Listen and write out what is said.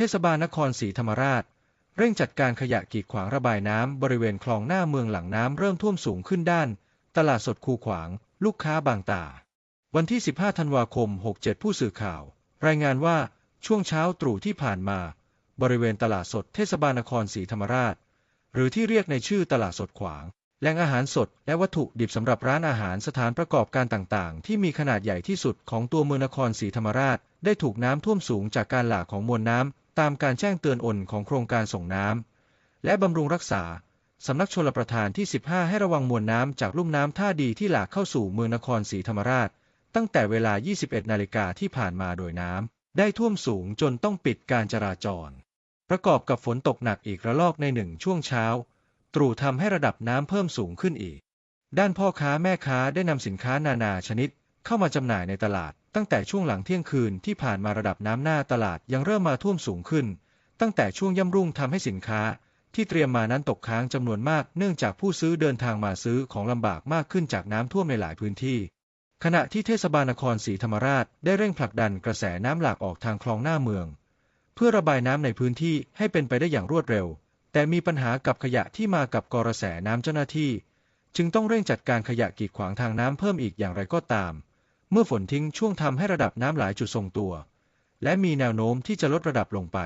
เทศบาลนครศรีธรรมราช เร่งจัดการขยะกีดขวางระบายน้ำบริเวณคลองหน้าเมืองหลังน้ำเริ่มท่วมสูงขึ้นด้าน ตลาดสดคูขวาง ลูกค้าบางตา วันที่ 15 ธันวาคม 67 ผู้สื่อข่าว รายงานว่าช่วงเช้าตรู่ที่ผ่านมา บริเวณตลาดสดเทศบาลนครศรีธรรมราช หรือที่เรียกในชื่อตลาดสดขวางแหล่งอาหารสดและวัตถุดิบสำหรับร้านอาหารสถานประกอบการต่างๆ ที่มีขนาดใหญ่ที่สุดของตัวเมืองนครศรีธรรมราช ได้ถูกน้ำท่วมสูงจากการหลากของมวลน้ำ ตามการแจ้งเตือนอนของโครงการส่งน้ำและบำรุงรักษาสำนักชลประทานที่ 15 ให้ระวังมวลน้ำจากลุ่มน้ำท่าดีที่หลากเข้าสู่เมืองนครศรีธรรมราช ตั้งแต่เวลา 21 นาฬิกาที่ผ่านมาโดยน้ำได้ท่วมสูงจนต้องปิดการจราจร ประกอบกับฝนตกหนักอีกระลอกในหนึ่งช่วงเช้า ตรู่ทำให้ระดับน้ำเพิ่มสูงขึ้นอีก ด้านพ่อค้าแม่ค้าได้นำสินค้านานาชนิดเข้ามาจำหน่ายในตลาด ตั้งแต่ช่วงหลังเที่ยงคืนที่ผ่านมาระดับน้ำหน้าตลาดยังเริ่มมาท่วมสูงขึ้น ตั้งแต่ช่วงย่ำรุ่งทำให้สินค้า ที่เตรียมมานั้นตกค้างจำนวนมากเนื่องจากผู้ซื้อเดินทางมาซื้อของลำบากมากขึ้นจากน้ำท่วมในหลายพื้นที่ ขณะที่เทศบาลนครศรีธรรมราชได้เร่งผลักดันกระแสน้ำหลากออกทางคลองหน้าเมือง เพื่อระบายน้ำในพื้นที่ให้เป็นไปได้อย่างรวดเร็ว แต่มีปัญหากับขยะที่มากับกระแสน้ำเจ้าหน้าที่ จึงต้องเร่งจัดการขยะกีดขวางทางน้ำเพิ่มอีกอย่างไรก็ตาม เมื่อฝนทิ้งช่วงทำให้ระดับน้ำหลายจุดทรงตัว และมีแนวโน้มที่จะลดระดับลงไป